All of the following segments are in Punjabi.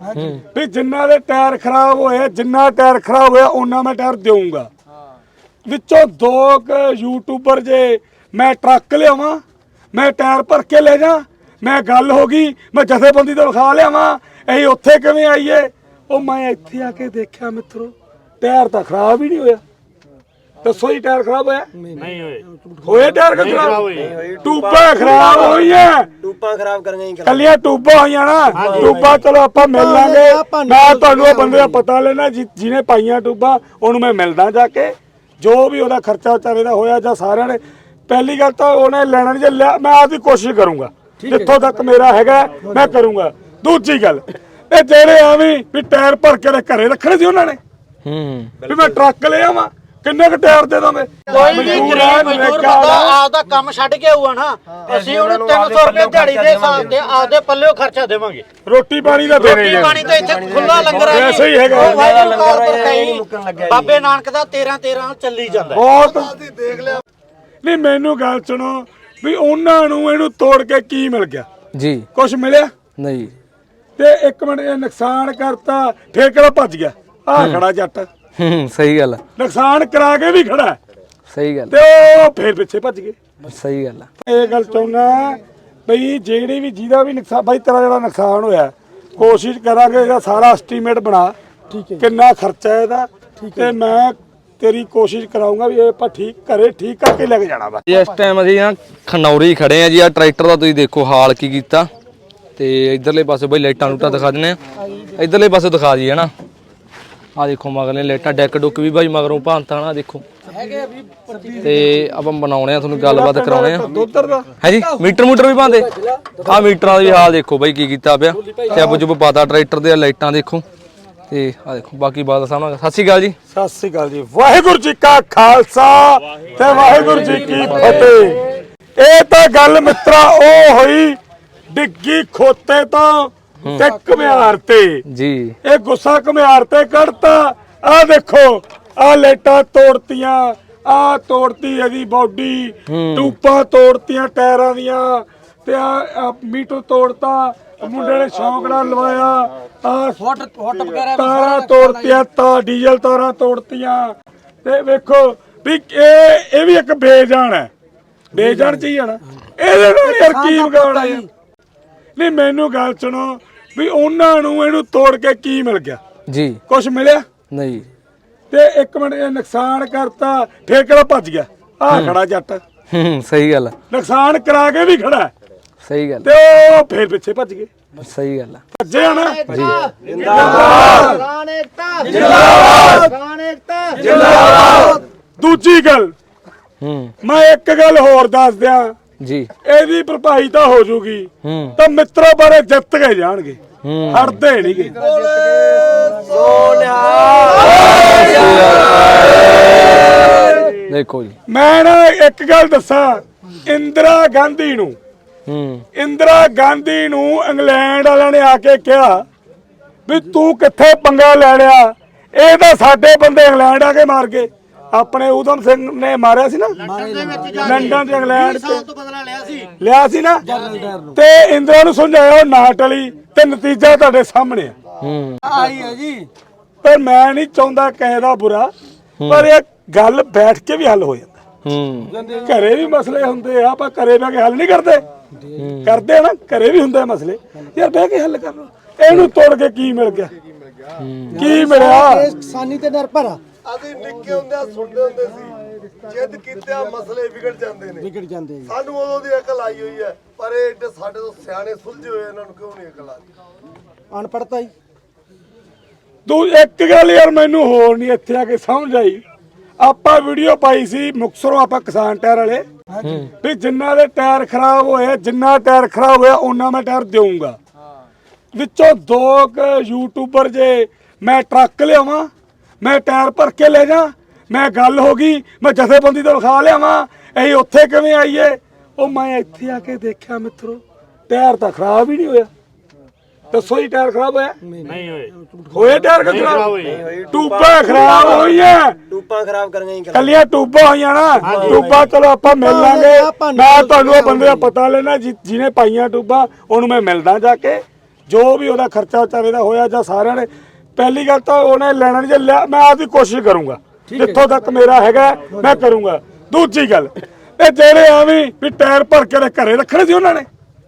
ਵੀ ਜਿੰਨਾ ਦੇ ਟਾਇਰ ਖਰਾਬ ਹੋਏ ਜਿੰਨਾ ਟਾਇਰ ਖਰਾਬ ਹੋਇਆ ਉਹਨਾਂ ਮੈਂ ਟਾਇਰ ਦੇਵਾਂਗਾ ਵਿੱਚੋਂ ਦੋ ਕੁ ਯੂਟਿਊਬਰ ਜੇ ਮੈਂ ਟਰੱਕ ਲਿਆਵਾਂ ਮੈਂ ਟਾਇਰ ਭਰ ਕੇ ਲੈ ਜਾ ਮੈਂ ਗੱਲ ਹੋ ਗਈ ਮੈਂ ਜਥੇਬੰਦੀ ਤੋਂ ਵਿਖਾ ਲਿਆਵਾਂ ਅਸੀਂ ਉੱਥੇ ਕਿਵੇਂ ਆਈਏ? ਉਹ ਮੈਂ ਇੱਥੇ ਆ ਕੇ ਦੇਖਿਆ ਮਿੱਤਰੋ ਟਾਇਰ ਤਾਂ ਖਰਾਬ ਹੀ ਨਹੀਂ ਹੋਇਆ। ਦੱਸੋ ਜੀ ਟਾਇਰ ਖਰਾਬ ਹੋਇਆ? ਨਹੀਂ ਹੋਏ। ਹੋਏ ਟਾਇਰ ਕਿ ਖਰਾਬ? ਟੂਬਾਂ ਖਰਾਬ ਹੋਈਆਂ। ਟੂਪਾਂ ਖਰਾਬ ਕਰੀਆਂ ਹੀ ਕੱਲੀਆਂ ਟੂਬਾਂ ਹੋਈਆਂ ਨਾ। ਟੂਬਾਂ ਚਲੋ ਆਪਾਂ ਮਿਲ ਲਾਂਗੇ। ਮੈਂ ਤੁਹਾਨੂੰ ਉਹ ਬੰਦੇ ਦਾ ਪਤਾ ਲੈਣਾ ਜਿ- ਜਿਹਨੇ ਪਾਈਆਂ ਟੂਬਾਂ ਉਹਨੂੰ ਮੈਂ ਮਿਲਦਾ ਜਾ ਕੇ। ਜੋ ਵੀ ਉਹਦਾ ਖਰਚਾ ਵਿਚਾਰੇ ਦਾ ਹੋਇਆ ਜਾਂ ਸਾਰਿਆਂ ਨੇ। ਪਹਿਲੀ ਗੱਲ ਤਾਂ ਉਹਨੇ ਲੈਣਾ ਨਹੀਂ ਜੇ ਲਿਆ ਮੈਂ ਆਪਦੀ ਕੋਸ਼ਿਸ਼ ਕਰੂੰਗਾ। ਜਿੱਥੋਂ ਤੱਕ ਮੇਰਾ ਹੈਗਾ ਮੈਂ ਕਰੂੰਗਾ। ਦੂਜੀ ਗੱਲ ਇਹ ਜਿਹੜੇ ਆਵੀਂ ਵੀ ਟਾਇਰ ਭਰ ਕੇ ਤੇ ਘਰੇ ਰੱਖਣੇ ਸੀ ਉਹਨਾਂ ਨੇ। ਹੂੰ। ਵੀ ਮੈਂ ਟਰੱਕ ਲੈ ਆਵਾਂ। ਕਿੰਨੇ ਕੁ ਟਾਇਰ ਦੇ ਦੋਗੇ? ਕੋਈ ਵੀ ਗਰੀਬ ਮਜ਼ਦੂਰ ਬੰਦਾ ਆਪਦਾ ਕੰਮ ਛੱਡ ਕੇ ਆਊਗਾ ਨਾ ਅਸੀਂ ਉਹਨੂੰ 300 ਰੁਪਏ ਦਿਹਾੜੀ ਦੇ ਹਿਸਾਬ ਤੇ ਆਪਦੇ ਪੱਲਿਓ ਖਰਚਾ ਦੇਵਾਂਗੇ। ਰੋਟੀ ਪਾਣੀ ਦਾ ਦੇਣੇ ਰੋਟੀ ਪਾਣੀ ਤਾਂ ਇੱਥੇ ਖੁੱਲਾ ਲੰਗਰ ਹੈ ਵੈਸੇ ਹੀ ਹੈਗਾ। ਬਾਬੇ ਨਾਨਕ ਦਾ 13 13 ਚੱਲੀ ਜਾਂਦਾ। ਬਹੁਤ। ਨਹੀਂ ਮੈਨੂੰ ਗੱਲ ਸੁਣੋ ਵੀ ਉਹਨਾਂ ਨੂੰ ਇਹਨੂੰ ਤੋੜ ਕੇ ਕੀ ਮਿਲ ਗਿਆ? ਜੀ। ਕੁਝ ਮਿਲਿਆ? ਨਹੀਂ। ਤੇ ਇੱਕ ਮਿੰਟ ਇਹ ਨੁਕਸਾਨ ਕਰਤਾ ਫੇਰ ਕਿਹੜਾ ਭੱਜ ਗਿਆ। ਆ ਖੜਾ ਜੱਟ। ਹੂੰ ਸਹੀ ਗੱਲ ਆ, ਨੁਕਸਾਨ ਕਰਾ ਕੇ ਵੀ ਖੜਾ ਹੈ, ਸਹੀ ਗੱਲ ਤੇ ਉਹ ਫੇਰ ਪਿੱਛੇ ਭੱਜ ਗਏ। ਆ, ਸਹੀ ਗੱਲ ਆ। ਇਹ ਗੱਲ ਚਾਹੁੰਦਾ ਬਈ ਜਿਹੜੀ ਵੀ ਜਿਹਦਾ ਵੀ ਨੁਕਸਾਨ ਬਾਈ ਤੇਰਾ ਜਿਹੜਾ ਨੁਕਸਾਨ ਹੋਇਆ ਕੋਸ਼ਿਸ਼ ਕਰਾਂਗੇ ਇਹਦਾ ਸਾਰਾ ਐਸਟੀਮੇਟ ਬਣਾ। ਕਿੰਨਾ ਖਰਚਾ ਹੈ ਇਹਦਾ ਤੇ ਮੈਂ ਤੇਰੀ ਕੋਸ਼ਿਸ਼ ਕਰਾਉਂਗਾ ਵੀ ਇਹ ਆਪਾਂ ਠੀਕ ਘਰੇ ਠੀਕ ਕਰਕੇ ਲੈ ਕੇ ਜਾਣਾ ਵਾ। ਜੀ ਇਸ ਟਾਈਮ ਅਸੀਂ ਨਾ ਖਨੌਰੀ ਖੜੇ ਆ ਜੀ ਆ ਟਰੈਕਟਰ ਦਾ ਤੁਸੀਂ ਦੇਖੋ ਹਾਲ ਕੀ ਕੀਤਾ। ਤੇ ਇਧਰਲੇ ਪਾਸੇ ਬਈ ਲਾਈਟਾਂ ਲੂਟਾਂ ਦਿਖਾ ਦਿੰਨੇ ਆ ਇਧਰਲੇ ਪਾਸੇ ਦਿਖਾ ਜੀ ਹਨਾ ਆ ਦੇਖੋ ਮਗਰਲੇ ਲਾਈਟਾਂ ਡੈਕ ਡੁੱਕ ਵੀ ਬਾਈ ਮਗਰੋਂ ਭਾਂਤਾ ਨਾ ਦੇਖੋ। ਤੇ ਆਪਾਂ ਬਣਾਉਣੇ ਆ ਤੁਹਾਨੂੰ ਗੱਲਬਾਤ ਕਰਾਉਣੇ ਆ। ਹੈ ਜੀ? ਮੀਟਰ ਮੂਟਰ ਵੀ ਪਾਉਂਦੇ? ਆ ਮੀਟਰਾਂ ਦਾ ਵੀ ਹਾਲ ਦੇਖੋ ਬਾਈ ਕੀ ਕੀਤਾ ਪਿਆ। ਤੇ ਅਬ ਜੁਬ ਪਾਤਾ ਟਰੈਕਟਰ ਦੇ ਲਾਈਟਾਂ ਦੇਖੋ। ਤੇ ਆ ਦੇਖੋ ਬਾਕੀ ਬਾਤ ਸਾਹਮਣੇ ਸਤਿ ਸ਼੍ਰੀ ਅਕਾਲ ਜੀ। ਸਤਿ ਸ੍ਰੀ ਅਕਾਲ ਜੀ। ਵਾਹਿਗੁਰੂ ਜੀ ਕਾ ਖਾਲਸਾ ਤੇ ਵਾਹਿਗੁਰੂ ਜੀ ਕੀ ਫਤਿਹ। ਇਹ ਤਾਂ ਗੱਲ ਮਿੱਤਰਾ ਉਹ ਹੋਈ ਡਿੱਗੀ ਖੋਤੇ ਤੋਂ। ਤੇ ਘੁਮਿਆਰ ਤੇ। ਜੀ। ਇਹ ਗੁੱਸਾ ਘੁਮਿਆਰ ਤੇ ਕੱਢਤਾ। ਆ ਦੇਖੋ ਆ ਲੇਟਾਂ ਤੋੜਤੀਆਂ। ਆ ਤੋੜਤੀ ਇਹਦੀ ਬਾਡੀ। ਟੂਪਾਂ ਤੋੜਤੀਆਂ ਟਾਇਰਾਂ ਦੀਆਂ। ਤੇ ਆ ਮੀਟਰ ਤੋੜਤਾ। ਮੁੰਡੇ ਨੇ ਸ਼ੌਂਕ ਨਾਲ ਲਵਾਇਆ। ਆ ਫੁੱਟ ਫੁੱਟ ਵਗੈਰਾ ਤਾਰਾਂ ਤੋੜਤੀਆਂ ਤਾਂ ਡੀਜ਼ਲ ਤਾਰਾਂ ਤੋੜਤੀਆਂ। ਤੇ ਵੇਖੋ ਵੀ ਇਹ ਇਹ ਵੀ ਇੱਕ ਬੇਜਾਨ ਹੈ। ਬੇਜਾਨ ਚ ਹੀ ਆ ਨਾ। ਇਹਦੇ ਨਾਲ ਯਾਰ ਕੀ ਯਾਰ। ਨਹੀਂ ਮੈਨੂੰ ਗੱਲ ਸੁਣੋ। ਵੀ ਉਹਨਾਂ ਨੂੰ ਇਹਨੂੰ ਤੋੜ ਕੇ ਕੀ ਮਿਲ ਗਿਆ? ਜੀ। ਕੁਝ ਮਿਲਿਆ? ਨਹੀਂ। ਤੇ ਇੱਕ ਮਿੰਟ ਇਹ ਨੁਕਸਾਨ ਕਰਤਾ ਫੇਰ ਕਿਹੜਾ ਭੱਜ ਗਿਆ? ਆ ਖੜਾ ਜੱਟ। ਹੂੰ ਸਹੀ ਗੱਲ ਆ, ਨੁਕਸਾਨ ਕਰਾ ਕੇ ਵੀ ਖੜਾ। ਹੈ, ਸਹੀ ਗੱਲ ਤੇ ਉਹ ਫੇਰ ਪਿੱਛੇ ਭੱਜ ਗਏ। ਆ, ਸਹੀ ਗੱਲ ਆ। ਭੱਜੇ ਹਨਾ? ਦੂਜੀ ਗੱਲ। ਹੂੰ। ਮੈਂ ਇੱਕ ਗੱਲ ਹੋਰ ਦੱਸ ਦਿਆਂ। ਜੀ। ਇਹਦੀ ਭਰਪਾਈ ਤਾਂ ਹੋ ਜੂਗੀ। ਹੂੰ। ਤਾਂ ਮਿੱਤਰੋ ਬਾਰੇ ਜਿੱਤ ਕੇ ਜਾਣਗੇ। ਹੂੰ। ਨਹੀਂਗੇ ਦੇਖੋ ਜੀ। ਮੈਂ ਨਾ ਇੱਕ ਗੱਲ ਦੱਸਾਂ ਇੰਦਰਾ ਗਾਂਧੀ ਨੂੰ। ਹੂੰ। ਇੰਦਰਾ ਗਾਂਧੀ ਨੂੰ ਇੰਗਲੈਂਡ ਵਾਲਿਆਂ ਨੇ ਆ ਕੇ ਕਿਹਾ ਵੀ ਤੂੰ ਕਿੱਥੇ ਪੰਗਾ ਲੈ ਲਿਆ? ਇਹ ਤਾਂ ਸਾਡੇ ਬੰਦੇ ਇੰਗਲੈਂਡ ਆ ਕੇ ਮਾਰ ਗਏ। ਆਪਣੇ ਊਧਮ ਸਿੰਘ ਨੇ ਮਾਰਿਆ ਸੀ ਨਾ? ਲੰਡਨ ਤੇ ਇੰਗਲੈਂਡ ਤੇ ਤੋਂ ਬਦਲਾ ਲਿਆ ਸੀ। ਲਿਆ ਸੀ ਨਾ? ਤੇ ਇੰਦਰਾ ਨੂੰ ਸਮਝਾਇਆ ਉਹ ਨਾ ਟਲੀ ਤੇ ਨਤੀਜਾ ਤੁਹਾਡੇ ਸਾਹਮਣੇ ਆ। ਹੂੰ। ਆਈ ਹੈ ਜੀ। ਪਰ ਮੈਂ ਨਹੀਂ ਚਾਹੁੰਦਾ ਕਿਸੇ ਦਾ ਬੁਰਾ ਪਰ ਇਹ ਗੱਲ ਬੈਠ ਕੇ ਵੀ ਹੱਲ ਹੋ ਜਾਂਦਾ। ਹੂੰ। ਘਰੇ ਵੀ ਮਸਲੇ ਹੁੰਦੇ ਆ ਆਪਾਂ ਘਰੇ ਬਹਿ ਕੇ ਹੱਲ ਨਹੀਂ ਕਰਦੇ। ਕਰਦੇ ਆ ਨਾ ਘਰੇ ਵੀ ਹੁੰਦੇ ਆ ਮਸਲੇ। ਯਾਰ ਬਹਿ ਕੇ ਹੱਲ ਕਰ। ਲਓ ਇਹਨੂੰ ਤੋੜ ਕੇ ਕੀ ਮਿਲ ਗਿਆ? ਕੀ ਮਿਲਿਆ? ਕਿਸਾਨੀ ਤੇ ਨਿਰਭਰ ਆ। ਅਸੀਂ ਨਿੱਕੇ ਹੁੰਦਿਆਂ ਸੁਣਦੇ ਹੁੰਦੇ ਸੀ। ਜਿੱਦ ਕੀਤਿਆਂ ਮਸਲੇ ਵਿਗੜ ਜਾਂਦੇ ਨੇ। ਵਿਗੜ ਜਾਂਦੇ ਜੀ। ਸਾਨੂੰ ਉਦੋਂ ਦੀ ਅਕਲ ਆਈ ਹੋਈ ਹੈ ਪਰ ਇਹ ਏਡੇ ਸਾਡੇ ਤੋਂ ਸਿਆਣੇ ਸੁਲਝੇ ਹੋਏ ਇਹਨਾਂ ਨੂੰ ਕਿਉਂ ਨਹੀਂ ਅਕਲ ਆਈ ਅਨਪੜਤਾ ਜੀ। ਤੂੰ ਇੱਕ ਗੱਲ ਯਾਰ ਮੈਨੂੰ ਹੋਰ ਨਹੀਂ ਇੱਥੇ ਆ ਕੇ ਸਮਝ ਆਈ। ਆਪਾਂ ਵੀਡੀਓ ਪਾਈ ਸੀ ਮੁਕਸਰੋਂ ਆਪਾਂ ਕਿਸਾਨ ਟਾਇਰ ਵਾਲੇ। ਵੀ ਜਿੰਨਾ ਦੇ ਟਾਇਰ ਖਰਾਬ ਹੋਏ ਜਿੰਨਾ ਟਾਇਰ ਖਰਾਬ ਹੋਇਆ ਉਹਨਾਂ ਮੈਂ ਟਾਇਰ ਦੇਵਾਂਗਾ ਵਿੱਚੋਂ ਦੋ ਕੁ ਯੂਟਿਊਬਰ ਜੇ ਮੈਂ ਟਰੱਕ ਲਿਆਵਾਂ ਮੈਂ ਟਾਇਰ ਭਰ ਕੇ ਲੈ ਜਾ। ਮੈਂ ਗੱਲ ਹੋ ਗਈ ਮੈਂ ਜਥੇਬੰਦੀ ਤੋਂ ਵਿਖਾ ਲਿਆਵਾਂ। ਅਸੀਂ ਉੱਥੇ ਕਿਵੇਂ ਆਈਏ? ਉਹ ਮੈਂ ਇੱਥੇ ਆ ਕੇ ਦੇਖਿਆ ਮਿੱਤਰੋ ਟਾਇਰ ਤਾਂ ਖਰਾਬ ਹੀ ਨਹੀਂ ਹੋਇਆ। ਦੱਸੋ ਜੀ ਟਾਇਰ ਖਰਾਬ ਹੋਇਆ? ਨਹੀਂ ਹੋਏ। ਹੋਏ ਟਾਇਰ ਕਿ ਖਰਾਬ ਟੂਬਾਂ ਖਰਾਬ ਹੋਈਆਂ। ਟੂਪਾਂ ਖਰਾਬ ਕਰੀਆਂ ਹੀ ਕੱਲੀਆਂ ਟੂਬਾਂ ਹੋਈਆਂ ਨਾ। ਟੂਬਾਂ ਚਲੋ ਆਪਾਂ ਮਿਲ ਲਾਂਗੇ। ਮੈਂ ਤੁਹਾਨੂੰ ਉਹ ਬੰਦੇ ਦਾ ਪਤਾ ਲੈਣਾ ਜਿਹਨੇ ਪਾਈਆਂ ਟੂਬਾਂ ਉਹਨੂੰ ਮੈਂ ਮਿਲਦਾ ਜਾ ਕੇ। ਜੋ ਵੀ ਉਹਦਾ ਖਰਚਾ ਵਿਚਾਰੇ ਦਾ ਹੋਇਆ ਜਾਂ ਸਾਰਿਆਂ ਨੇ ਪਹਿਲੀ ਗੱਲ ਤਾਂ ਉਹਨੇ ਲੈਣਾ ਨਹੀਂ ਜੇ ਲਿਆ ਮੈਂ ਆਪਦੀ ਕੋਸ਼ਿਸ਼ ਕਰੂੰਗਾ। ਜਿੱਥੋਂ ਤੱਕ ਮੇਰਾ ਹੈਗਾ ਮੈਂ ਕਰੂੰਗਾ। ਦੂਜੀ ਗੱਲ ਇਹ ਜਿਹੜੇ ਆਵੀਂ ਵੀ ਟਾਇਰ ਭਰ ਕੇ ਘਰੇ ਰੱਖਣੇ ਸੀ ਉਹਨਾਂ ਨੇ।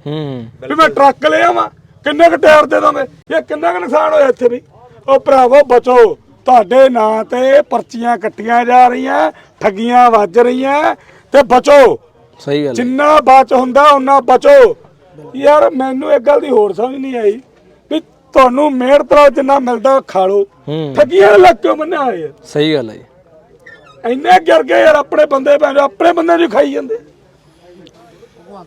ਹੂੰ। ਵੀ ਮੈਂ ਟਰੱਕ ਲੈ ਆਵਾਂ ਕਿੰਨੇ ਕੁ ਟਾਇਰ ਦੇ ਦੋਗੇ ਇਹ ਕਿੰਨਾ ਕੁ ਨੁਕਸਾਨ ਹੋਇਆ ਇੱਥੇ ਵੀ? ਉਹ ਭਰਾਵੋ ਬਚੋ। ਤੁਹਾਡੇ ਨਾਂ ਤੇ ਪਰਚੀਆਂ ਕੱਟੀਆਂ ਜਾ ਰਹੀਆਂ ਠੱਗੀਆਂ ਵੱਜ ਰਹੀਆਂ ਤੇ ਬਚੋ। ਸਹੀ ਗੱਲ ਹੈ। ਜਿੰਨਾ ਬਚ ਹੁੰਦਾ ਉਹਨਾਂ ਬਚੋ। ਯਾਰ ਮੈਨੂੰ ਇੱਕ ਗੱਲ ਦੀ ਹੋਰ ਸਮਝ ਨਹੀਂ ਆਈ। ਤੁਹਾਨੂੰ ਮਿਹਨਤ ਨਾਲ ਜਿੰਨਾ ਮਿਲਦਾ ਖਾ ਲਓ। ਹੂੰ। ਠੱਗੀਆਂ ਲੱਗ ਕਿਉਂ ਬੰਨੇ ਆਏ ਆ ਸਹੀ ਗੱਲ ਹੈ ਜੀ। ਇੰਨੇ ਗਿਰ ਗਏ ਯਾਰ ਆਪਣੇ ਬੰਦੇ ਭੈਣ ਚੋ, ਆਪਣੇ ਬੰਦੇ ਨੂੰ ਖਾਈ ਜਾਂਦੇ।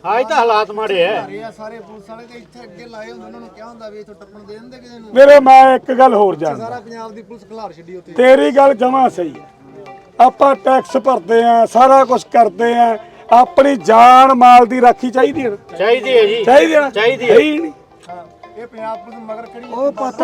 ਆਜ ਤਾਂ ਹਾਲਾਤ ਮਾੜੇ ਐ। ਇਹ ਸਾਰੇ ਪੁਲਿਸ ਵਾਲੇ ਤੇ ਇੱਥੇ ਅੱਗੇ ਲਾਏ ਹੁੰਦੇ ਉਹਨਾਂ ਨੂੰ ਕਿਹਾ ਹੁੰਦਾ ਵੀ ਇੱਥੋਂ ਟੱਪਣ ਦੇ ਦਿੰਦੇ ਕਿਸੇ ਨੂੰ। ਮੇਰੇ ਮੈਂ ਇੱਕ ਗੱਲ ਹੋਰ ਜਾਣਦਾ। ਸਾਰਾ ਪੰਜਾਬ ਦੀ ਪੁਲਿਸ ਖਿਲਾਰ ਛੱਡੀ ਉੱਥੇ। ਤੇਰੀ ਗੱਲ ਜਮਾ ਸਹੀ ਹੈ ਆਪਾਂ ਟੈਕਸ ਭਰਦੇ ਆ ਸਾਰਾ ਕੁਝ ਕਰਦੇ ਆ। ਆਪਣੀ ਜਾਨ ਮਾਲ ਦੀ ਰਾਖੀ ਚਾਹੀਦੀ ਹੈ ਨਾ? ਚਾਹੀਦੀ ਹੈ ਜੀ। ਚਾਹੀਦੀ ਹੈ ਨਾ? ਚਾਹੀਦੀ ਹੈ। ਹੈ ਹੀ ਨਹੀਂ। ਇਹ ਪੰਜਾਬ ਪੁਲਿਸ ਮਗਰ ਖੜੀ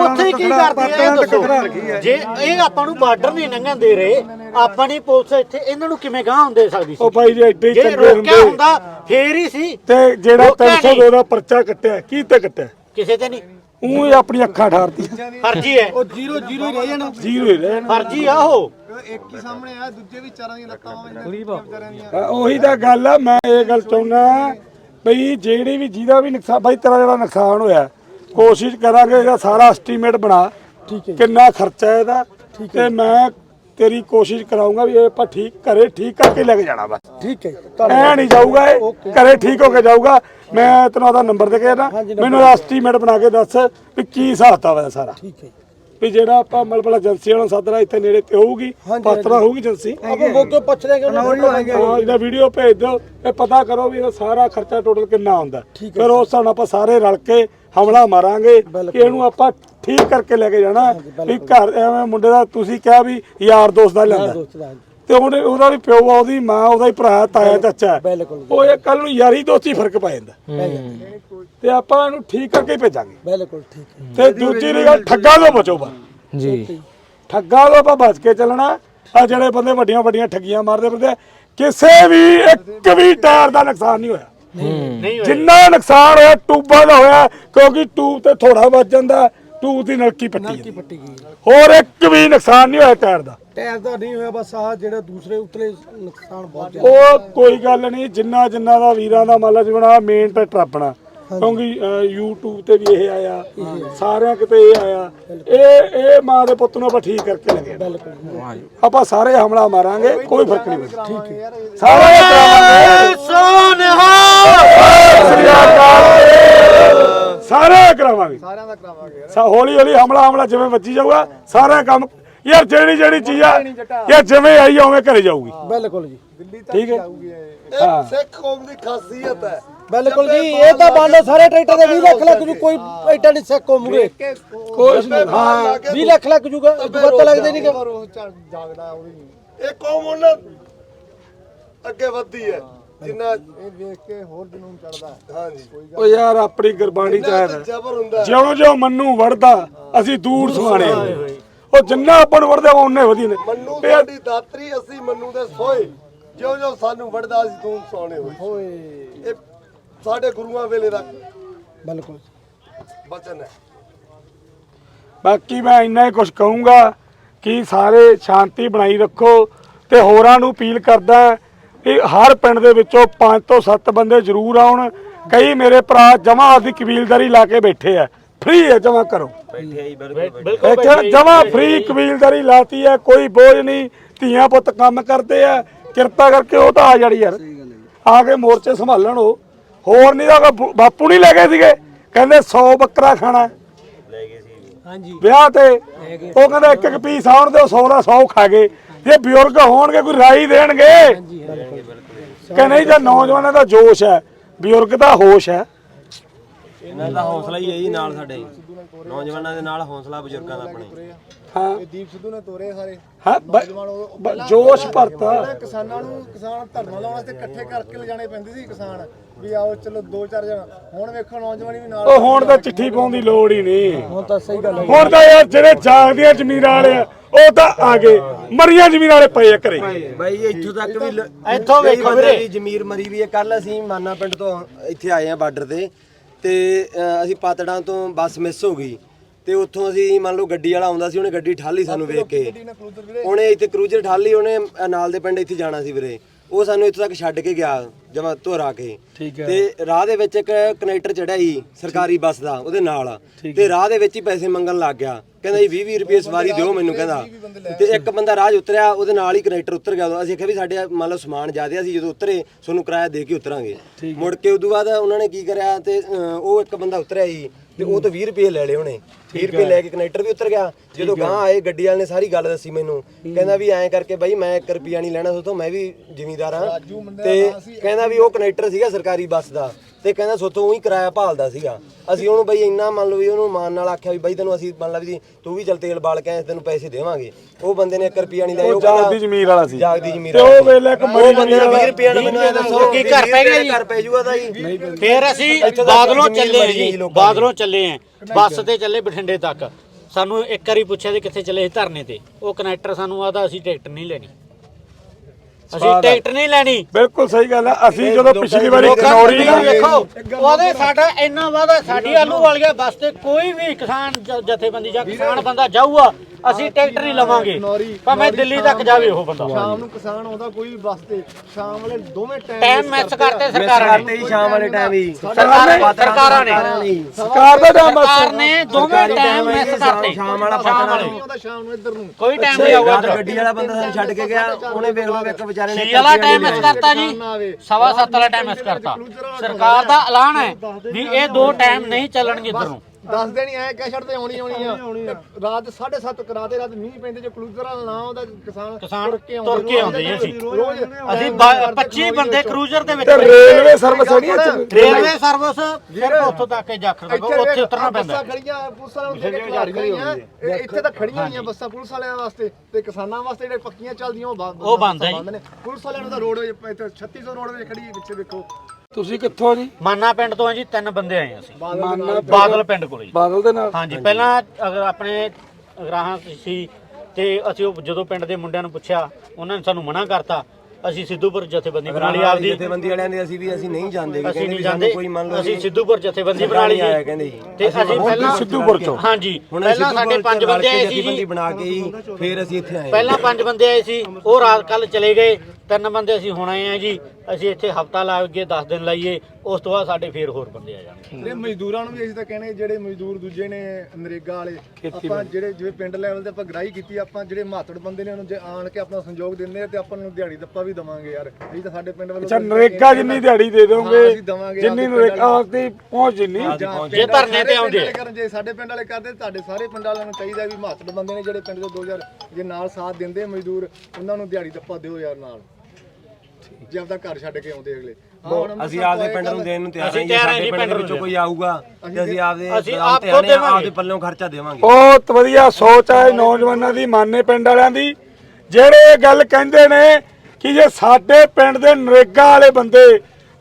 ਉੱਥੇ ਕੀ ਕਰਦੀ ਹੈ ਇਹ ਦੱਸੋ? ਜੇ ਇਹ ਆਪਾਂ ਨੂੰ ਬਾਰਡਰ ਨਹੀਂ ਲੰਘਣ ਦੇ ਰਹੇ ਆਪਣੀ ਪੁਲਿਸ ਇੱਥੇ ਇਹਨਾਂ ਨੂੰ ਕਿਵੇਂ ਗਾਹ ਹੁੰਦੇ ਸਕਦੀ ਸੀ? ਉਹ ਭਾਈ ਜੇ ਐਡੇ ਹੀ ਜੇ ਚੰਗੇ ਰੋਕਿਆ ਹੁੰਦੇ ਹੁੰਦਾ ਫੇਰ ਹੀ ਸੀ। ਤੇ ਜਿਹੜਾ ਰੋਕਿਆ 302 ਦਾ ਪਰਚਾ ਕੱਟਿਆ ਕੀ ਤੇ ਕੱਟਿਆ? ਕਿਸੇ ਤੇ ਨਹੀਂ। ਉਹ ਹੀ ਆਪਣੀ ਅੱਖਾਂ ਠਾਰਤੀ ਫਰਜੀ ਹੈ। ਉਹ ਜ਼ੀਰੋ ਜ਼ੀਰੋ ਹੀ ਰਹਿ ਜਾਣਾ। ਜੀਰੋ ਹੀ ਰਹਿਣ ਫਰਜੀ ਆ ਉਹ। ਇੱਕ ਹੀ ਸਾਹਮਣੇ ਆ ਦੂਜੇ ਵੀ ਚਾਰਾਂ ਦੀਆਂ ਲੱਤਾਂ ਵਾਂ ਵਿਚਾਰਿਆਂ ਦੀਆਂ ਹਾਂ, ਉਹੀ ਤਾਂ ਗੱਲ ਆ ਮੈਂ ਇਹ ਗੱਲ ਚਾਹੁੰਦਾ ਬਈ ਜਿਹੜੀ ਵੀ ਜਿਹਦਾ ਵੀ ਨੁਕਸਾਨ ਬਾਈ ਤੇਰਾ ਜਿਹੜਾ ਨੁਕਸਾਨ ਹੋਇਆ ਕੋਸ਼ਿਸ਼ ਕਰਾਂਗੇ ਇਹਦਾ ਸਾਰਾ ਐਸਟੀਮੇਟ ਬਣਾ। ਕਿੰਨਾ ਖਰਚਾ ਹੈ ਇਹਦਾ। ਤੇ ਮੈਂ ਤੇਰੀ ਕੋਸ਼ਿਸ਼ ਕਰਾਉਂਗਾ ਵੀ ਇਹ ਆਪਾਂ ਠੀਕ ਘਰੇ ਠੀਕ ਕਰਕੇ ਲੈ ਕੇ ਜਾਣਾ ਬਸ। ਠੀਕ ਹੈ ਐ ਨਹੀਂ ਜਾਊਗਾ ਇਹ। ਘਰੇ ਠੀਕ ਹੋ ਕੇ ਜਾਊਗਾ। ਮੈਂ ਤੈਨੂੰ ਉਹਦਾ ਨੰਬਰ ਦੇ ਕੇ ਨਾ ਮੈਨੂੰ ਐਸਟੀਮੇਟ ਬਣਾ ਕੇ ਦੱਸ ਵੀ ਕੀ ਹਿਸਾਬ ਤਾ ਵਾ ਸਾਰਾ। ਠੀਕ ਹੈ ਵੀ ਜਿਹੜਾ ਆਪਾਂ ਮਲਬਲਾ ਏਜੰਸੀ ਵਾਲਾ ਸੱਦਣਾ ਇੱਥੇ ਨੇੜੇ ਤੇ ਹੋਊਗੀ ਪਾਤਰਾ ਹੋਊਗੀ ਏਜੰਸੀ। ਆਪਾਂ ਮੌਕੇ ਪੁੱਛ ਰਹੇ ਕਿ ਉਹਨਾਂ ਹਾਂ ਇਹਦਾ ਵੀਡੀਓ ਭੇਜ ਦਿਓ ਇਹ ਪਤਾ ਕਰੋ ਵੀ ਇਹਦਾ ਸਾਰਾ ਖਰਚਾ ਟੋਟਲ ਕਿੰਨਾ ਆਉਂਦਾ ਫਿਰ ਉਸ ਹਿਸਾਬ ਨਾਲ ਆਪਾਂ ਸਾਰੇ ਰਲ ਕੇ ਹਮਲਾ ਮਾਰਾਂਗੇ ਕਿ ਇਹਨੂੰ ਆਪਾਂ ਠੀਕ ਕਰਕੇ ਲੈ ਕੇ ਜਾਣਾ। ਵੀ ਘਰ ਐਵੇਂ ਮੁੰਡੇ ਦਾ ਤੁਸੀਂ ਕਿਹਾ ਵੀ ਯਾਰ ਦੋਸਤ ਦਾ ਲੈਂਦਾ। ਤੇ ਉਹਨੇ ਉਹਦਾ ਵੀ ਪਿਓ ਆ ਉਹਦੀ ਮਾਂ ਉਹਦਾ ਹੀ ਭਰਾ ਤਾਇਆ ਚਾਚਾ। ਉਹ ਇਹ ਕੱਲ ਨੂੰ ਯਾਰੀ ਦੋਸਤੀ ਫ਼ਰਕ ਪਾ ਜਾਂਦਾ। ਤੇ ਆਪਾਂ ਇਹਨੂੰ ਠੀਕ ਕਰਕੇ ਭੇਜਾਂਗੇ। ਬਿਲਕੁਲ ਠੀਕ ਤੇ ਦੂਜੀ ਦੀ ਗੱਲ ਠੱਗਾਂ ਤੋਂ ਬਚੋ ਬਾ ਜੀ। ਠੱਗਾਂ ਤੋਂ ਆਪਾਂ ਬਚ ਕੇ ਚੱਲਣਾ। ਆ ਜਿਹੜੇ ਬੰਦੇ ਵੱਡੀਆਂ ਵੱਡੀਆਂ ਠੱਗੀਆਂ ਮਾਰਦੇ ਫਿਰਦੇ ਕਿਸੇ ਵੀ ਇੱਕ ਵੀ ਟਾਇਰ ਦਾ ਨੁਕਸਾਨ ਨਹੀਂ ਹੋਇਆ। ਜਿੰਨਾ ਨੁਕਸਾਨ ਹੋਇਆ ਟੂਬਾਂ ਦਾ ਹੋਇਆ ਕਿਉਂਕਿ ਟੂਬ ਤੇ ਥੋੜਾ ਵੱਜ ਜਾਂਦਾ ਟੂਬ ਦੀ ਨਲਕੀ ਪੱਟੀ ਜਾਂਦੀ। ਪੱਟੀ ਗਈ। ਹੋਰ ਇੱਕ ਵੀ ਨੁਕਸਾਨ ਨਹੀਂ ਹੋਇਆ ਟਾਇਰ ਦਾ। ਟਾਇਰ ਦਾ ਨਹੀਂ ਹੋਇਆ ਬਸ ਆ ਜਿਹੜਾ ਦੂਸਰੇ ਉਤਲੇ ਨੁਕਸਾਨ ਬਹੁਤ ਜ਼ਿਆਦਾ। ਉਹ ਕੋਈ ਗੱਲ ਨਹੀਂ ਜਿੰਨਾ ਜਿੰਨਾ ਦਾ ਵੀਰਾਂ ਦਾ ਮੰਨ ਲਾ ਜਿਵਣਾ ਮੇਨ ਟਰੈਕਟਰ ਆਪਣਾ ਕਿਉਂਕਿ ਅਹ, YouTube ਤੇ ਵੀ ਇਹ ਆਇਆ ਸਾਰਿਆਂ ਕਿਤੇ ਇਹ ਆਇਆ। ਇਹ ਇਹ ਮਾਂ ਦੇ ਪੁੱਤ ਨੂੰ ਆਪਾਂ ਠੀਕ ਕਰਕੇ ਲਗੇ ਆਪਾਂ ਸਾਰੇ ਹਮਲਾ ਮਾਰਾਂਗੇ ਕੋਈ ਫ਼ਰਕ ਨਹੀਂ ਪੈਂਦਾ। ਠੀਕ ਹੈ। ਸਾਰੇ ਕਰਾਵਾਂਗੇ ਸੋਨਹਾ ਸ੍ਰੀ ਅਕਾਲ ਸਾਰੇ ਕਰਾਵਾਂਗੇ। ਸਾਰਿਆਂ ਦਾ ਕਰਾਵਾਂਗੇ ਸਾ ਹੌਲੀ ਹੌਲੀ ਹਮਲਾ ਹਮਲਾ ਜਿਵੇਂ ਵੱਜੀ ਜਾਊਗਾ ਸਾਰਾ ਕੰਮ ਯਾਰ ਜਿਹੜੀ ਜਿਹੜੀ ਚੀਜ਼ ਆ ਯਾਰ ਜਿਵੇਂ ਆਈ ਆ ਉਵੇਂ ਘਰੇ ਜਾਊਗੀ। ਬਿਲਕੁਲ ਜੀ। ਦਿੱਲੀ ਤੱਕ ਜਾਊਗੀ ਇਹ। ਇਹ ਸਿੱਖ ਕੌਮ ਦੀ ਖਾਸੀਅਤ ਹੈ। ਬਿਲਕੁਲ ਜੀ ਇਹ ਤਾਂ ਬੰਦ ਸਾਰੇ ਟਰੈਕਟਰ ਦੇ 20 ਲੱਖ ਲੱਗ ਜੂ ਕੋਈ ਐਡਾ ਨਹੀਂ ਸਿੱਖ ਹੋਮੂਗੇ ਕੁਛ ਨਹੀਂ। ਹਾਂ। 20 ਲੱਖ ਲੱਗ ਜੂਗਾ ਇਹ ਵੱਧ ਲੱਗਦੇ ਨਹੀਂ ਚੱਲ ਜਾਗਦਾ ਉਹ ਵੀ ਨਹੀਂ ਇਹ ਕੌਮ ਉਹਨਾਂ ਅੱਗੇ ਵੱਧਦੀ ਹੈ। ਜਿੰਨਾ ਇਹ ਵੇਖ ਕੇ ਹੋਰ ਜਨੂਨ ਚੜਦਾ ਹਾਂਜੀ। ਉਹ ਯਾਰ ਆਪਣੀ ਗੁਰਬਾਣੀ ਚ ਆਇਆ ਤੇ ਨਾ, ਜ਼ਬਰ ਹੁੰਦਾ ਜਿਉਂ ਜਿਉਂ ਮੰਨੂ ਵੜਦਾ ਅਸੀਂ ਦੂਰ ਸੁਆਣੇ ਆ। ਉਹ ਜਿੰਨਾ ਆਪਾਂ ਨੂੰ ਵੜਦੇ ਉਹਨੇ ਵਧੀ ਨੇ। ਮੰਨੂ ਇਹ ਸਾਡੀ ਦਾਤਰੀ ਅਸੀਂ ਮੰਨੂ ਦੇ ਸੋਏ ਜਿਉਂ ਜਿਉਂ ਸਾਨੂੰ ਵੜਦਾ ਅਸੀਂ ਤੂੰ ਸੋਣੇ ਹੋਏ। ਓਏ ਇਹ ਸਾਡੇ ਗੁਰੂਆਂ ਵੇਲੇ ਦਾ ਬਿਲਕੁਲ। ਬਚਨ ਹੈ। ਬਾਕੀ ਮੈਂ ਇੰਨਾ ਹੀ ਕੁਝ ਕਹੂੰਗਾ ਕਿ ਸਾਰੇ ਸ਼ਾਂਤੀ ਬਣਾਈ ਰੱਖੋ ਤੇ ਹੋਰਾਂ ਨੂੰ ਅਪੀਲ ਕਰਦਾ ਕਿ ਹਰ ਪਿੰਡ ਦੇ ਵਿੱਚੋਂ 5 ਤੋਂ 7 ਬੰਦੇ ਜ਼ਰੂਰ ਆਉਣ। ਕਈ ਮੇਰੇ ਭਰਾ ਜਮਾ ਆਪਦੀ ਕਬੀਲਦਾਰੀ ਲਾ ਕੇ ਬੈਠੇ ਆ। ਫ੍ਰੀ ਹੈ ਜਮਾ ਕਰੋ। ਬਿਲਕੁਲ ਇੱਥੇ ਜਮਾ ਫ੍ਰੀ ਕਬੀਲਦਾਰੀ ਲਾਤੀ ਹੈ ਕੋਈ ਬੋਝ ਨਹੀਂ। ਧੀਆਂ ਪੁੱਤ ਕੰਮ ਕਰਦੇ ਆ। ਕਿਰਪਾ ਕਰਕੇ ਉਹ ਤਾਂ ਆ ਜਾੜੀ ਯਾਰ। ਆ ਕੇ ਮੋਰਚੇ ਸੰਭਾਲਣ ਉਹ। ਹੋਰ ਨਹੀਂ ਤਾਂ ਬਾਪੂ ਨਹੀਂ ਲੈ ਗਏ ਸੀਗੇ। ਕਹਿੰਦੇ 100 ਬੱਕਰਾ ਖਾਣਾ ਹਾਂਜੀ। ਵਿਆਹ ਤੇ ਉਹ ਕਹਿੰਦਾ ਇੱਕ ਇੱਕ ਪੀਸ ਆਉਣ ਦੇ 100 ਦਾ 100 ਖਾ ਗਏ। ਜੇ ਬਜ਼ੁਰਗ ਹੋਣਗੇ ਕੋਈ ਰਾਈ ਦੇਣਗੇ। ਕਿ ਨਹੀਂ ਜਾਂ ਨੌਜਵਾਨਾਂ ਦਾ ਜੋਸ਼ ਹੈ ਬਜ਼ੁਰਗ ਦਾ ਹੋਸ਼ ਹੈ। ਇਹਨਾਂ ਦਾ ਹੌਸਲਾ ਹੀ ਹੈ ਜੀ ਨਾਲ ਸਾਡੇ ਨੌਜਵਾਨਾਂ ਦੇ ਨਾਲ ਹੌਸਲਾ ਬਜ਼ੁਰਗਾਂ ਦਾ ਆਪਣੇ। ਹਾਂ। ਇਹ ਦੀਪ ਸਿੱਧੂ ਨੇ ਤੋਰੇ ਸਾਰੇ। ਹਾਂ ਬ- ਬ- ਜੋਸ਼ ਭਰਤਾ। ਕਿਸਾਨਾਂ ਨੂੰ ਕਿਸਾਨ ਧਰਨਾ ਲਾਉਣ ਵਾਸਤੇ ਇਕੱਠੇ ਕਰਕੇ ਲਿਜਾਣੇ ਪੈਂਦੇ ਸੀ ਕਿਸਾਨ। ਵੀ ਆਓ ਚਲੋ ਦੋ ਚਾਰ ਜਣ। ਹੁਣ ਵੇਖੋ ਨੌਜਵਾਨੀ ਵੀ ਨਾਲ ਉਹ ਹੁਣ ਤਾਂ ਚਿੱਠੀ ਪਾਉਣ ਦੀ ਲੋੜ ਹੀ ਨਹੀਂ। ਹੁਣ ਤਾਂ ਸਹੀ ਗੱਲ ਹੈ। ਹੁਣ ਤਾਂ ਯਾਰ ਜਿਹੜੇ ਜਾਗਦੀਆਂ ਜ਼ਮੀਨਾਂ ਵਾਲੇ ਆ ਉਹ ਤਾਂ ਆ ਗਏ। ਮਰੀਆਂ ਜ਼ਮੀਨਾਂ ਵਾਲੇ ਪਏ ਆ ਘਰੇ। ਬਾਈ ਇੱਥੋਂ ਤੱਕ ਵੀ ਇੱਥੋਂ ਵੇਖੋ ਵੀਰੇ। ਜ਼ਮੀਰ ਮਰੀ ਵੀ ਹੈ। ਕੱਲ ਅਸੀਂ ਮਾਨਾ ਪਿੰਡ ਤੋਂ ਇੱਥੇ ਆਏ ਆ ਬਾਰਡਰ ਤੇ। ਤੇ ਅ, ਅਸੀਂ ਪਾਤੜਾਂ ਤੋਂ ਬੱਸ ਮਿਸ ਹੋ ਗਈ। ਤੇ ਉੱਥੋਂ ਅਸੀਂ ਮੰਨ ਲਓ ਗੱਡੀ ਵਾਲਾ ਆਉਂਦਾ ਸੀ ਉਹਨੇ ਗੱਡੀ ਠਾਲੀ ਸਾਨੂੰ ਵੇਖ ਕੇ। ਉਹਨੇ ਇੱਥੇ ਕਰੂਜ਼ਰ ਠਾਲੀ ਉਹਨੇ ਅ, ਨਾਲ ਦੇ ਪਿੰਡ ਇੱਥੇ ਜਾਣਾ ਸੀ ਵੀਰੇ। ਉਹ ਸਾਨੂੰ ਇੱਥੇ ਤੱਕ ਛੱਡ ਕੇ ਗਿਆ। ਜਮਾ ਧੋਰਾ ਕੇ। ਠੀਕ ਹੈ। ਤੇ ਰਾਹ ਦੇ ਵਿੱਚ ਇੱਕ ਕਨੈਕਟਰ ਚੜਿਆ ਸੀ ਸਰਕਾਰੀ ਬੱਸ ਦਾ ਉਹਦੇ ਨਾਲ। ਤੇ ਰਾਹ ਦੇ ਵਿੱਚ ਹੀ ਪੈਸੇ ਮੰਗਣ ਲੱਗ ਗਿਆ। ਕਹਿੰਦਾ ਜੀ 20 20 ਰੁਪਏ ਸਵਾਰੀ ਦਿਓ ਮੈਨੂੰ ਕਹਿੰਦਾ। ਤੇ ਇੱਕ ਬੰਦਾ ਰਾਹ 'ਚ ਉਤਰਿਆ ਉਹਦੇ ਨਾਲ ਹੀ ਕਨੈਕਟਰ ਉਤਰ ਗਿਆ। ਅਸੀਂ ਆਖਿਆ ਵੀ ਸਾਡੇ ਮੰਨ ਲਓ ਸਮਾਨ ਜ਼ਿਆਦਾ ਅਸੀਂ ਜਦੋਂ ਉਤਰੇ ਤੁਹਾਨੂੰ ਕਿਰਾਇਆ ਦੇ ਕੇ ਉਤਰਾਂਗੇ। ਮੁੜ ਕੇ ਉਦੋਂ ਬਾਅਦ ਉਹਨਾਂ ਨੇ ਕੀ ਕਰਿਆ ਤੇ ਉਹ ਇੱਕ ਬੰਦਾ ਉਤਰਿਆ ਜੀ। ਤੇ ਉਹ ਤੋਂ 20 ਰੁਪਏ ਲੈ ਲਏ ਉਹਨੇ। 20 ਰੁਪਏ ਲੈ ਕੇ ਕਨੈਕਟਰ ਵੀ ਉਤਰ ਗਿਆ। ਜਦੋਂ ਗਾਂ ਆਏ ਗੱਡੀ ਵਾਲੇ ਨੇ ਸਾਰੀ ਗੱਲ ਦੱਸੀ ਮੈਨੂੰ। ਕਹਿੰਦਾ ਵੀ ਐਂ ਕਰਕੇ ਬਾਈ ਮੈਂ 1 ਰੁਪਿਆ ਨਹੀਂ ਲੈਣਾ ਸੋਤੋਂ ਮੈਂ ਵੀ ਜ਼ਿਮੀਂਦਾਰ ਹਾਂ। ਤੇ ਕਹਿੰਦਾ ਵੀ ਉਹ ਕਨੈਕਟਰ ਸੀਗਾ ਸਰਕਾਰੀ ਬੱਸ ਦਾ। ਤੇ ਕਹਿੰਦਾ ਸੋਤੋਂ ਉਹੀ ਕਿਰਾਇਆ ਭਾਲਦਾ ਸੀਗਾ। ਅਸੀਂ ਉਹਨੂੰ ਬਈ ਇੰਨਾ ਮੰਨ ਲਓ ਵੀ ਉਹਨੂੰ ਮਾਨ ਨਾਲ ਆਖਿਆ ਵੀ ਬਾਈ ਤੈਨੂੰ ਅਸੀਂ ਮੰਨ ਲਾ ਵੀ ਤੂੰ ਵੀ ਚੱਲ ਤੇਲ ਬਾਲ ਕੇ ਆਇਆ ਤੈਨੂੰ ਪੈਸੇ ਦੇਵਾਂਗੇ। ਉਹ ਬੰਦੇ ਨੇ 1 ਰੁਪਿਆ ਨਹੀਂ ਲਿਆ ਉਹ ਜਾਗਦੀ ਜ਼ਮੀਰ ਵਾਲਾ ਸੀ। ਜਾਗਦੀ ਜ਼ਮੀਰ ਤੇ ਉਹ ਵੇਲੇ ਇੱਕ ਮਰੀ ਬੰਦੇ ਨੇ ਜ਼ਮੀਰ 20 ਰੁਪਏ ਨਾਲ ਮੈਨੂੰ ਦੱਸੋ ਕੀ ਘਰ ਪੈ ਗਿਆ ਜੀ? ਘਰ ਪੈ ਜੂਗਾ ਤਾਂ ਜੀ। ਫੇਰ ਅਸੀਂ ਬਾਦਲੋਂ ਚੱਲੇ ਜੀ। ਬਾਦਲੋਂ ਚੱਲੇ ਆ। ਬੱਸ ਤੇ ਚੱਲੇ ਬਠਿੰਡੇ ਤੱਕ। ਸਾਨੂੰ ਇੱਕ ਵਾਰੀ ਪੁੱਛਿਆ ਤੇ ਕਿੱਥੇ ਚੱਲੇ ਸੀ ਧਰਨੇ ਤੇ। ਉਹ ਕਨੈਕਟਰ ਸਾਨੂੰ ਆਦਾ ਅਸੀਂ ਟਿਕਟ ਨਹੀਂ ਲੈਣੀ। ਅਸੀਂ ਟਿਕਟ ਨਹੀਂ ਲੈਣੀ। ਬਿਲਕੁਲ ਸਹੀ ਗੱਲ ਹੈ ਅਸੀਂ ਜਦੋਂ ਪਿਛਲੀ ਵਾਰੀ ਲੋਕਾਂ ਖਨੌਰੀ ਨੂੰ ਵੇਖੋ ਉਹਦੇ ਸਾਡਾ ਇੰਨਾ ਵਾਦਾ ਸਾਡੀ ਆਲੂ ਵਾਲੀਆ ਬੱਸ ਤੇ ਕੋਈ ਵੀ ਕਿਸਾਨ ਜ- ਜਥੇਬੰਦੀ ਜਾਂ ਕਿਸਾਨ ਬੰਦਾ ਜਾਊਗਾ। ਅਸੀਂ ਟਿਕਟ ਨਹੀਂ ਲਵਾਂਗੇ। ਭਾਵੇਂ ਦਿੱਲੀ ਤੱਕ ਜਾਵੇ ਉਹ ਬੰਦਾ। ਸ਼ਾਮ ਨੂੰ ਕਿਸਾਨ ਆਉਂਦਾ ਕੋਈ ਵੀ ਬੱਸ ਤੇ ਸ਼ਾਮ ਵਾਲੇ ਦੋਵੇਂ ਟਾਈਮ ਟਾਈਮ ਮਿਸ ਕਰਤੇ ਸਰਕਾਰਾਂ ਨੇ। ਜੀ ਸ਼ਾਮ ਵਾਲੇ ਟਾਈਮ ਹੀ। ਸਰਕਾਰਾਂ ਸਰਕਾਰਾਂ ਨੇ। ਸਰਕਾਰ ਦਾ ਟਾਈਮ ਬਸ ਸਰਕਾਰ ਨੇ ਦੋਵੇਂ ਟਾਈਮ ਮਿਸ ਕਰਤੇ। ਸ਼ਾਮ ਵਾਲਾ ਸ਼ਾਮ ਵਾਲੇ। ਆਉਂਦਾ ਸ਼ਾਮ ਨੂੰ ਇੱਧਰ ਨੂੰ। ਕੋਈ ਟਾਈਮ ਨਹੀਂ ਆਊਗਾ ਗੱਡੀ ਵਾਲਾ ਬੰਦਾ ਸਾਨੂੰ ਛੱਡ ਕੇ ਗਿਆ ਉਹਨੇ ਵੇਖ ਲਓ ਇੱਕ ਵਿਚਾਰੇ ਨੇ ਵਾਲਾ ਟਾਈਮ ਮਿਸ ਕਰਤਾ ਜੀ। ਸਵਾ ਸੱਤ ਵਾਲਾ ਟਾਈਮ ਮਿਸ ਕਰਤਾ। ਸਰਕਾਰ ਦਾ ਐਲਾਨ ਹੈ ਵੀ ਇਹ ਦੋ ਟਾਈਮ ਨਹੀਂ ਚੱਲਣਗੇ ਇੱਧਰ ਨੂੰ। ਦੱਸ ਦੇਣੀ ਐ ਕਹਿ ਛੱਡਦੇ ਆਉਣੀ ਆਉਣੀ ਆ। ਤੇ ਰਾਤ 7:30 ਕਰਾਤੇ ਰਾਤ ਮੀਂਹ ਪੈਂਦੇ ਜੇ ਕਲੂਜ਼ਰ ਵਾਲਾ ਨਾ ਆਉਂਦਾ ਕਿਸਾਨ ਕਿਸਾਨ ਤੁਰ ਕੇ ਆਉਂਦੇ ਜੀ ਅਸੀਂ। ਰੋਜ਼ ਅਸੀਂ ਬ- 25 ਬੰਦੇ ਕਰੂਜ਼ਰ ਦੇ ਵਿੱਚ ਤੇ ਰੇਲਵੇ ਸਰਵਿਸ ਨਹੀਂ ਇੱਥੇ? ਰੇਲਵੇ ਸਰਵਿਸ ਸਿਰਫ ਉੱਥੋਂ ਤੱਕ ਹੀ ਜਾਖਰ ਤੱਕ ਉੱਥੇ ਉਤਰਨਾ ਪੈਂਦਾ ਬੱਸਾਂ ਖੜੀਆਂ ਪੁਲਿਸ ਵਾਲਿਆਂ ਨੂੰ ਦੇ ਕੇ ਖਿਲਾਰੀ ਹੋਈਆਂ ਇਹ ਇੱਥੇ ਤਾਂ ਖੜੀਆਂ ਹੋਈਆਂ ਬੱਸਾਂ ਪੁਲਿਸ ਵਾਲਿਆਂ ਵਾਸਤੇ ਤੇ ਕਿਸਾਨਾਂ ਵਾਸਤੇ ਜਿਹੜੇ ਪੱਕੀਆਂ ਚੱਲਦੀਆਂ ਉਹ ਬੰਦ ਉਹ ਬੰਦ ਹੈ ਜੀ। ਨੇ। ਪੁਲਿਸ ਵਾਲਿਆਂ ਨੂੰ ਤਾਂ ਰੋਡ ਇੱਥੇ 3600 ਰੋਡ ਵਿੱਚ ਖੜੀ ਹੈ ਪਿੱਛੇ ਦੇਖੋ। ਤੁਸੀਂ ਕਿੱਥੋਂ ਜੀ? ਮਾਨਾ ਪਿੰਡ ਤੋਂ ਆ ਜੀ ਤਿੰਨ ਬੰਦੇ ਆਏ ਅਸੀਂ। ਬਾਦਲ ਪਿੰਡ ਕੋਲੇ ਜੀ। ਬਾਦਲ ਦੇ ਨਾਲ? ਹਾਂਜੀ ਪਹਿਲਾਂ ਅਗਰ ਆਪਣੇ ਅਗਰਾਹਾਂ ਸੀ ਤੇ ਅਸੀਂ ਉਹ ਜਦੋਂ ਪਿੰਡ ਦੇ ਮੁੰਡਿਆਂ ਨੂੰ ਪੁੱਛਿਆ ਉਹਨਾਂ ਨੇ ਸਾਨੂੰ ਮਨਾ ਕਰਤਾ। ਅਸੀਂ ਸਿੱਧੂਪੁਰ ਜਥੇਬੰਦੀ ਬਣਾ ਲਈ ਆਪਦੀ ਜਥੇਬੰਦੀ ਵਾਲਿਆਂ ਦੇ ਅਸੀਂ ਵੀ ਅਸੀਂ ਨਹੀਂ ਜਾਂਦੇ ਅਸੀਂ ਨਹੀਂ ਵੀ ਜਾਂਦੇ। ਕੋਈ ਮੰਨ ਲਓ ਅਸੀਂ ਸਿੱਧੂਪੁਰ ਜਥੇਬੰਦੀ ਬਣਾ ਲਈ ਆਇਆ ਜੀ ਕਹਿੰਦੇ ਜੀ। ਤੇ ਅਸੀਂ ਪਹਿਲਾਂ ਸਿੱਧੂਪੁਰ ਚੋਂ। ਹਾਂਜੀ ਹੁਣ ਪਹਿਲਾਂ ਸਾਡੇ ਪੰਜ ਬੰਦੇ ਆਏ ਸੀ ਜਥੇਬੰਦੀ ਜੀ। ਬਣਾ ਕੇ ਫਿਰ ਅਸੀਂ ਇੱਥੇ ਆਏ। ਪਹਿਲਾਂ ਪੰਜ ਬੰਦੇ ਆਏ ਸੀ ਉਹ ਰਾਤ ਕੱਲ ਚਲੇ ਗਏ। ਤਿੰਨ ਬੰਦੇ ਅਸੀਂ ਹੁਣ ਆਏ ਆ ਜੀ ਅਸੀਂ ਇੱਥੇ ਹਫਤਾ ਲਾ ਕੇ 10 ਦਿਨ ਲਾਈਏ ਉਸ ਤੋਂ ਬਾਅਦ ਸਾਡੇ ਫੇਰ ਹੋਰ ਬੰਦੇ ਆ ਜਾਣਗੇ। ਇਹ ਮਜ਼ਦੂਰਾਂ ਨੂੰ ਵੀ ਅਸੀਂ ਤਾਂ ਕਹਿੰਦੇ ਜਿਹੜੇ ਮਜ਼ਦੂਰ ਦੂਜੇ ਨੇ ਨਰੇਗਾ ਵਾਲੇ ਆਪਾਂ ਜਿਹੜੇ ਜਿਵੇਂ ਪਿੰਡ ਲੈਵਲ ਤੇ ਆਪਾਂ ਗ੍ਰਾਈ ਕੀਤੀ ਆਪਾਂ ਜਿਹੜੇ ਮਾਤੜ ਬੰਦੇ ਨੇ ਉਹਨੂੰ ਜੇ ਆਣ ਕੇ ਆਪਣਾ ਸੰਯੋਗ ਦਿੰਦੇ ਆ ਤੇ ਆਪਾਂ ਨੂੰ ਦਿਹਾੜੀ ਦੱਪਾ ਵੀ ਦਵਾਂਗੇ ਯਾਰ। ਅਸੀਂ ਤਾਂ ਸਾਡੇ ਪਿੰਡ ਵੱਲੋਂ ਅੱਛਾ ਨਰੇਗਾ ਜਿੰਨੀ ਦਿਹਾੜੀ ਦੇ ਦੋਗੇ ਅਸੀਂ ਦੇਵਾਂਗੇ ਜਿੰਨੀ ਨਰੇਗਾ ਦੀ ਪਹੁੰਚ ਜਿੰਨੀ। ਜਾਂ ਧਰਨੇ ਤੇ ਆਉਂਦੇ। ਜੇ ਸਾਡੇ ਪਿੰਡ ਵਾਲੇ ਕਰਦੇ ਤੁਹਾਡੇ ਸਾਰੇ ਪਿੰਡ ਵਾਲਿਆਂ ਨੂੰ ਚਾਹੀਦਾ ਵੀ ਮਾਤੜ ਬੰਦੇ ਨੇ ਜਿਹੜੇ ਪਿੰਡ ਦੇ 2000 ਜੇ ਨਾਲ ਸਾਥ ਦਿੰਦੇ ਮਜ਼ਦੂਰ ਉਹਨਾਂ ਨੂੰ ਦਿਹਾੜੀ ਦੱਪਾ ਦਿਓ ਯਾਰ ਨਾਲ। ਜੇ ਆਪਦਾ ਘਰ ਛੱਡ ਕੇ ਆਉਂਦੇ ਅਗਲੇ। ਹਾਂ ਹੁਣ ਅਸੀਂ ਆਪਦੇ ਪਿੰਡ ਨੂੰ ਦੇਣ ਨੂੰ ਤਿਆਰ ਹਾਂ ਜੀ ਸਾਡੇ ਪਿੰਡ ਵਿੱਚੋਂ ਕੋਈ ਆਊਗਾ ਤੇ ਅਸੀਂ ਆਪਦੇ ਆ। ਆਪਦੇ ਪੱਲੋਂ ਖਰਚਾ ਦੇਵਾਂਗੇ। ਬਹੁਤ ਵਧੀਆ ਸੋਚ ਹੈ ਇਹ ਨੌਜਵਾਨਾਂ ਦੀ ਮਾਨੇ ਪਿੰਡ ਵਾਲਿਆਂ ਦੀ। ਜਿਹੜੇ ਇਹ ਗੱਲ ਕਹਿੰਦੇ ਨੇ ਕਿ ਜੇ ਸਾਡੇ ਪਿੰਡ ਦੇ ਨਰੇਗਾ ਵਾਲੇ ਬੰਦੇ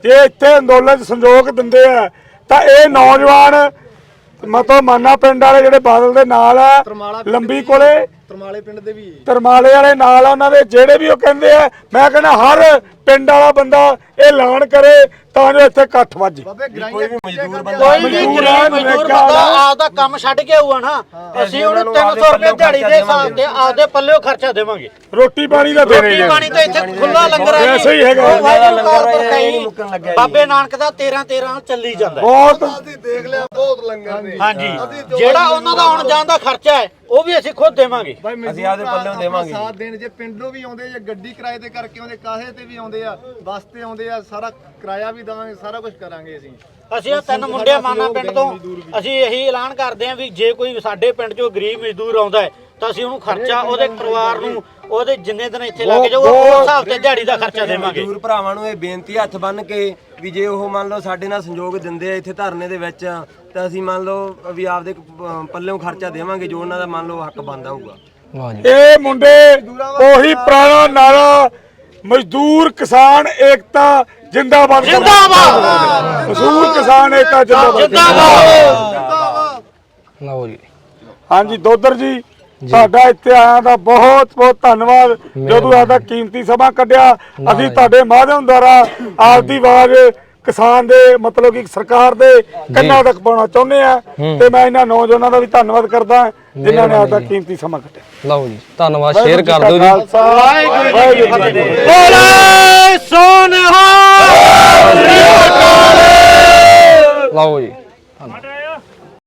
ਜੇ ਇੱਥੇ ਅੰਦੋਲਨ 'ਚ ਸੰਯੋਗ ਦਿੰਦੇ ਆ ਤਾਂ ਇਹ ਨੌਜਵਾਨ ਮਤਲਬ ਮਾਨਾ ਪਿੰਡ ਵਾਲੇ ਜਿਹੜੇ ਬਾਦਲ ਦੇ ਨਾਲ ਆ ਲੰਬੀ ਕੋਲੇ ਤਰਮਾਲੇ ਪਿੰਡ ਦੇ ਵੀ ਤਰਮਾਲੇ ਵਾਲੇ ਨਾਲ ਆ ਉਹਨਾਂ ਦੇ ਜਿਹੜੇ ਵੀ ਉਹ ਕਹਿੰਦੇ ਆ ਮੈਂ ਕਹਿੰਦਾ ਹਰ ਪਿੰਡ ਵਾਲਾ ਬੰਦਾ ਇਹ ਐਲਾਨ ਕਰੇ ਤਾਂ ਜੋ ਇੱਥੇ ਇਕੱਠ ਵੱਜੇ ਬਾਬੇ ਕੋਈ ਵੀ ਮਜ਼ਦੂਰ ਬੰਦਾ ਕੋਈ ਵੀ ਮਜ਼ਦੂਰ ਆ, ਮਜ਼ਦੂਰ ਬੰਦਾ। ਆਪਦਾ ਕੰਮ ਛੱਡ ਕੇ ਆਊਗਾ ਨਾ ਅਸੀਂ ਉਹਨੂੰ ਉਹਨਾਂ ਨੂੰ 300 ਰੁਪਏ ਦਿਹਾੜੀ ਦੇ ਹਿਸਾਬ। ਤੇ ਆਪਦੇ ਪੱਲਿਓ ਖਰਚਾ ਦੇਵਾਂਗੇ ਰੋਟੀ ਪਾਣੀ ਦਾ ਦੇਣੇ ਰੋਟੀ ਜੀ ਪਾਣੀ ਤਾਂ ਇੱਥੇ ਖੁੱਲਾ ਲੰਗਰ ਹੈ ਵੈਸੇ ਹੀ ਹੈਗਾ। ਉਹ ਵਾਹਿਗੁਰੂ ਲੰਗਰ ਹੈ, ਇਹ ਨਹੀਂ ਮੁੱਕਣ ਲੱਗਿਆ ਜੀ। ਬਾਬੇ ਨਾਨਕ ਦਾ 13 13 ਚੱਲੀ ਜਾਂਦਾ ਹੈ। ਬਹੁਤ ਅਸੀਂ ਦੇਖ ਲਿਆ ਬਹੁਤ ਲੰਗਰ ਨੇ ਹਾਂਜੀ ਜਿਹੜਾ ਉਹਨਾਂ ਦਾ ਆਉਣ ਜਾਣ ਦਾ ਖਰਚਾ ਹੈ ਉਹ ਵੀ ਅਸੀਂ ਖੁਦ ਦੇਵਾਂਗੇ। ਅਸੀਂ ਆਪਦੇ ਪੱਲਿਓਂ ਦੇਵਾਂਗੇ। ਸਾਥ ਦੇਣ ਜੇ ਪਿੰਡੋਂ ਵੀ ਆਉਂਦੇ ਜਾਂ ਗੱਡੀ ਕਿਰਾਏ ਤੇ ਕਰਕੇ ਆਉਂਦੇ ਕਾਹੇ ਤੇ ਵੀ ਆਉਂਦੇ ਆ ਬੱਸ ਤੇ ਆਉਂਦੇ ਆ ਸਾਰਾ ਕਿਰਾਇਆ ਵੀ ਦੇਵਾਂਗੇ ਸਾਰਾ ਕੁਝ ਕਰਾਂਗੇ ਅਸੀਂ। ਅਸੀਂ ਇਹ ਤਿੰਨ ਮੁੰਡੇ ਮਾਨਾ ਪਿੰਡ ਤੋਂ ਅਸੀਂ ਇਹੀ ਐਲਾਨ ਕਰਦੇ ਹਾਂ ਵੀ ਜੇ ਕੋਈ ਸਾਡੇ ਪਿੰਡ ਚੋਂ ਗਰੀਬ ਮਜ਼ਦੂਰ ਆਉਂਦਾ ਹੈ ਤਾਂ ਅਸੀਂ ਉਹਨੂੰ ਖਰਚਾ ਉਹਦੇ ਪਰਿਵਾਰ ਨੂੰ ਉਹਦੇ ਜਿੰਨੇ ਦਿਨ ਇੱਥੇ ਲੱਗ ਜਾਊਗਾ ਉਸ ਹਿਸਾਬ ਤੇ ਦਿਹਾੜੀ ਦਾ ਖਰਚਾ ਦੇਵਾਂਗੇ। ਮਜ਼ਦੂਰ ਭਰਾਵਾਂ ਨੂੰ ਇਹ ਬੇਨਤੀ ਹੱਥ ਬੰਨ ਕੇ ਵੀ ਜੇ ਉਹ ਮੰਨ ਲਓ ਸਾਡੇ ਨਾਲ ਸੰਯੋਗ ਦਿੰਦੇ ਆ ਇੱਥੇ ਧਰਨੇ ਦੇ ਵਿੱਚ ਤਾਂ ਅਸੀਂ ਮੰਨ ਲਓ ਵੀ ਆਪਦੇ ਅਹ, ਪੱਲਿਓਂ ਖਰਚਾ ਦੇਵਾਂਗੇ ਜੋ ਉਹਨਾਂ ਦਾ ਮੰਨ ਲਓ ਹੱਕ ਬਣਦਾ ਹੋਊਗਾ। ਵਾਹ ਜੀ। ਇਹ ਮੁੰਡੇ ਉਹੀ ਪੁਰਾਣਾ ਨਾਰਾ ਮਜ਼ਦੂਰ ਕਿਸਾਨ ਏਕਤਾ ਜਿੰਦਾਬਾਦ ਜਿੰਦਾਬਾਦ! ਮਜ਼ਦੂਰ ਕਿਸਾਨ ਏਕਤਾ ਜਿੰਦਾਬਾਦ ਜਿੰਦਾਬਾਦ! ਲਓ ਜੀ। ਹਾਂਜੀ ਦੋਦਰ ਜੀ। ਤੁਹਾਡਾ ਇੱਥੇ ਆਇਆਂ ਦਾ ਬਹੁਤ ਬਹੁਤ ਧੰਨਵਾਦ। ਜਦੋਂ ਆਦਾ ਕੀਮਤੀ ਸਮਾਂ ਕੱਢਿਆ ਅਸੀਂ ਤੁਹਾਡੇ ਮਾਧਿਅਮ ਦੁਆਰਾ ਆਪਦੀ ਆਵਾਜ਼ ਕਿਸਾਨ ਦੇ ਮਤਲਬ ਕਿ ਸਰਕਾਰ ਦੇ ਕੰਨਾਂ ਤੱਕ ਪਾਉਣਾ ਚਾਹੁੰਦੇ ਆ ਤੇ ਮੈਂ ਇਹਨਾਂ ਨੌਜਵਾਨਾਂ ਦਾ ਵੀ ਧੰਨਵਾਦ ਕਰਦਾ ਜਿਨ੍ਹਾਂ ਨੇ ਆਪਦਾ ਕੀਮਤੀ ਸਮਾਂ ਕੱਢਿਆ। ਲਓ ਜੀ ਧੰਨਵਾਦ। ਸ਼ੇਅਰ ਕਰ ਦਿਓ ਜੀ। ਵਾਹਿਗੁਰੂ ਜੀ ਕੀ ਫਤਿਹ। ਬੋਲੇ ਸੋਨਹਾ ਲਓ ਜੀ।